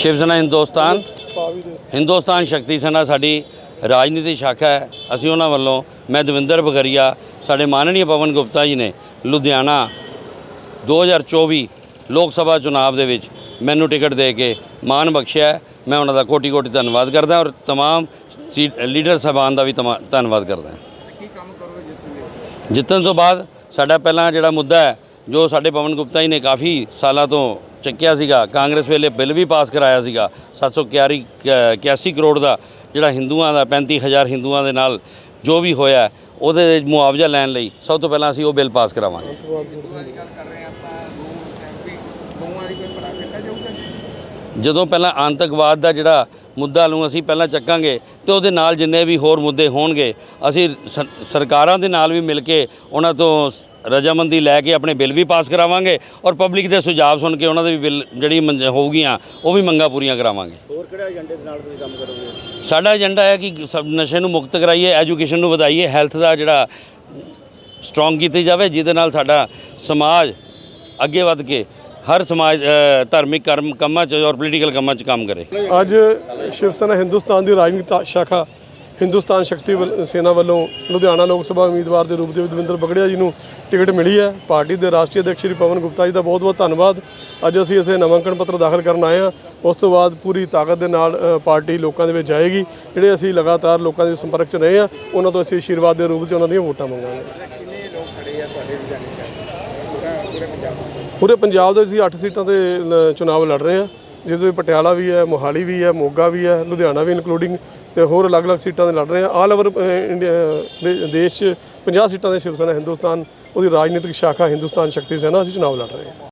ਸ਼ਿਵ ਸੈਨਾ ਹਿੰਦੁਸਤਾਨ। ਹਿੰਦੁਸਤਾਨ ਸ਼ਕਤੀ ਸੈਨਾ ਸਾਡੀ ਰਾਜਨੀਤੀ ਸ਼ਾਖਾ ਹੈ। ਅਸੀਂ ਉਹਨਾਂ ਵੱਲੋਂ ਮੈਂ ਦਵਿੰਦਰ ਬਗਰੀਆ ਸਾਡੇ ਮਾਨਣੀਏ ਪਵਨ ਗੁਪਤਾ ਜੀ ਨੇ ਲੁਧਿਆਣਾ 2024 ਲੋਕ ਸਭਾ ਚੋਣਾਂ ਦੇ ਵਿੱਚ ਮੈਨੂੰ ਟਿਕਟ ਦੇ ਕੇ ਮਾਨ ਬਖਸ਼ਿਆ ਮੈਂ ਉਹਨਾਂ ਦਾ ਕੋਟੀ ਕੋਟੀ ਧੰਨਵਾਦ ਕਰਦਾ ਔਰ तमाम ਲੀਡਰ ਸਹਿਬਾਨ ਦਾ ਵੀ ਧੰਨਵਾਦ ਕਰਦਾ ਕੀ ਕੰਮ ਕਰੋਗੇ ਜਿੱਤਣ ਤੋਂ ਬਾਅਦ ਸਾਡਾ ਪਹਿਲਾਂ ਜਿਹੜਾ ਮੁੱਦਾ ਹੈ ਜੋ ਸਾਡੇ ਪਵਨ ਗੁਪਤਾ ਜੀ ਨੇ ਕਾਫੀ ਸਾਲਾਂ ਤੋਂ ਚੱਕਿਆ ਸੀਗਾ, ਕਾਂਗਰਸ ਵੇਲੇ ਬਿੱਲ ਵੀ ਪਾਸ ਕਰਾਇਆ ਸੀਗਾ 781 81 ਕਰੋੜ ਦਾ ਜਿਹੜਾ ਹਿੰਦੂਆਂ ਦਾ 35000 ਹਿੰਦੂਆਂ ਦੇ ਨਾਲ ਜੋ ਵੀ ਹੋਇਆ, ਉਹਦੇ ਮੁਆਵਜ਼ਾ ਲੈਣ ਲਈ ਸਭ ਤੋਂ ਪਹਿਲਾਂ ਅਸੀਂ ਉਹ ਬਿੱਲ ਪਾਸ ਕਰਾਵਾਂਗੇ। ਜਦੋਂ ਪਹਿਲਾਂ ਆਤੰਕਵਾਦ ਦਾ ਜਿਹੜਾ ਮੁੱਦਾ ਨੂੰ ਅਸੀਂ ਪਹਿਲਾਂ ਚੱਕਾਂਗੇ ਤੇ ਉਹਦੇ ਨਾਲ ਜਿੰਨੇ ਵੀ ਹੋਰ ਮੁੱਦੇ ਹੋਣਗੇ, ਅਸੀਂ ਸਰਕਾਰਾਂ ਦੇ ਨਾਲ ਵੀ ਮਿਲ ਕੇ ਉਹਨਾਂ ਤੋਂ ਰਜਾਮੰਦੀ ਲੈ ਕੇ ਆਪਣੇ ਬਿੱਲ ਵੀ ਪਾਸ ਕਰਾਵਾਂਗੇ ਔਰ ਪਬਲਿਕ ਦੇ ਸੁਝਾਅ ਸੁਣ ਕੇ ਉਹਨਾਂ ਦੇ ਵੀ ਬਿੱਲ ਜਿਹੜੀ ਮੰਜ- ਹੋਊਗੀਆਂ ਉਹ ਵੀ ਮੰਗਾਂ ਪੂਰੀਆਂ ਕਰਾਵਾਂਗੇ। ਹੋਰ ਕਿਹੜੇ ਏਜੰਡੇ ਦੇ ਨਾਲ ਤੁਸੀਂ ਕੰਮ ਕਰੋਗੇ? ਸਾਡਾ ਏਜੰਡਾ ਹੈ ਕਿ ਸਭ ਨਸ਼ੇ ਨੂੰ ਮੁਕਤ ਕਰਾਈਏ ਐਜੂਕੇਸ਼ਨ ਨੂੰ ਵਧਾਈਏ ਹੈਲਥ ਦਾ ਜਿਹੜਾ ਸਟਰੋਂਗ ਕੀਤੀ ਜਾਵੇ ਜਿਹਦੇ ਨਾਲ ਸਾਡਾ ਸਮਾਜ ਅੱਗੇ ਵੱਧ ਕੇ ਹਰ ਸਮਾਜ ਧਾਰਮਿਕ ਕਰਮ ਕੰਮਾਂ 'ਚ ਔਰ ਪੋਲੀਟੀਕਲ ਕੰਮਾਂ 'ਚ ਕੰਮ ਕਰੇ। ਅੱਜ ਸ਼ਿਵ ਸੈਨਾ ਹਿੰਦੁਸਤਾਨ ਦੀ ਰਾਜਨੀਤਿਕ ਸ਼ਾਖਾ ਹਿੰਦੁਸਤਾਨ ਸ਼ਕਤੀ ਵੱਲ- ਸੇਨਾ ਵੱਲੋਂ ਲੁਧਿਆਣਾ ਲੋਕ ਸਭਾ ਉਮੀਦਵਾਰ ਦੇ ਰੂਪ ਦੇ ਵਿੱਚ ਦਵਿੰਦਰ ਬਗੜਿਆ ਜੀ ਨੂੰ ਟਿਕਟ ਮਿਲੀ ਹੈ। ਪਾਰਟੀ ਦੇ ਰਾਸ਼ਟਰੀ ਅਧਿਕਸ਼ ਸ਼੍ਰੀ ਪਵਨ ਗੁਪਤਾ ਜੀ ਦਾ ਬਹੁਤ-ਬਹੁਤ ਧੰਨਵਾਦ। ਅੱਜ ਅਸੀਂ ਇੱਥੇ ਨਾਮਾਂਕਣ ਪੱਤਰ ਦਾਖਲ ਕਰਨ ਆਏ ਹਾਂ। ਉਸ ਤੋਂ ਬਾਅਦ ਪੂਰੀ ਤਾਕਤ ਦੇ ਨਾਲ ਪਾਰਟੀ ਲੋਕਾਂ ਦੇ ਵਿੱਚ ਜਾਏਗੀ। ਜਿਹੜੇ ਅਸੀਂ ਲਗਾਤਾਰ ਲੋਕਾਂ ਦੇ ਸੰਪਰਕ 'ਚ ਰਹੇ ਹਾਂ, ਉਹਨਾਂ ਤੋਂ ਅਸੀਂ ਆਸ਼ੀਰਵਾਦ ਦੇ ਰੂਪ 'ਚ ਉਹਨਾਂ ਦੀਆਂ ਵੋਟਾਂ ਮੰਗਾਂਗੇ। ਪੂਰੇ ਪੰਜਾਬ ਦੇ ਅਸੀਂ 8 ਸੀਟਾਂ ਤੇ ਲ- ਚੁਣਾਵ ਲੜ ਰਹੇ ਹਾਂ। ਜਿਸ ਵਿੱਚ ਪਟਿਆਲਾ ਵੀ ਹੈ, ਮੋਹਾਲੀ ਵੀ ਹੈ, ਮੋਗਾ ਵੀ ਹੈ, ਲੁਧਿਆਣਾ ਵੀ ਇਨਕਲੂਡਿੰਗ ਤੇ ਹੋਰ ਅਲੱਗ-ਅਲੱਗ ਸੀਟਾਂ ਦੇ ਲੜ ਰਹੇ ਹਾਂ ਆਲ ਓਵਰ ਇੰਡੀਆ ਦੇ- ਦੇਸ਼ 'ਚ 50 ਸੀਟਾਂ ਦੇ ਸ਼ਿਵ ਸੈਨਾ ਹਿੰਦੁਸਤਾਨ, ਉਹਦੀ ਰਾਜਨੀਤਿਕ ਸ਼ਾਖਾ, ਹਿੰਦੁਸਤਾਨ ਸ਼ਕਤੀ ਸੈਨਾ, ਅਸੀਂ ਚੁਣਾਵ ਲੜ ਰਹੇ ਹਾਂ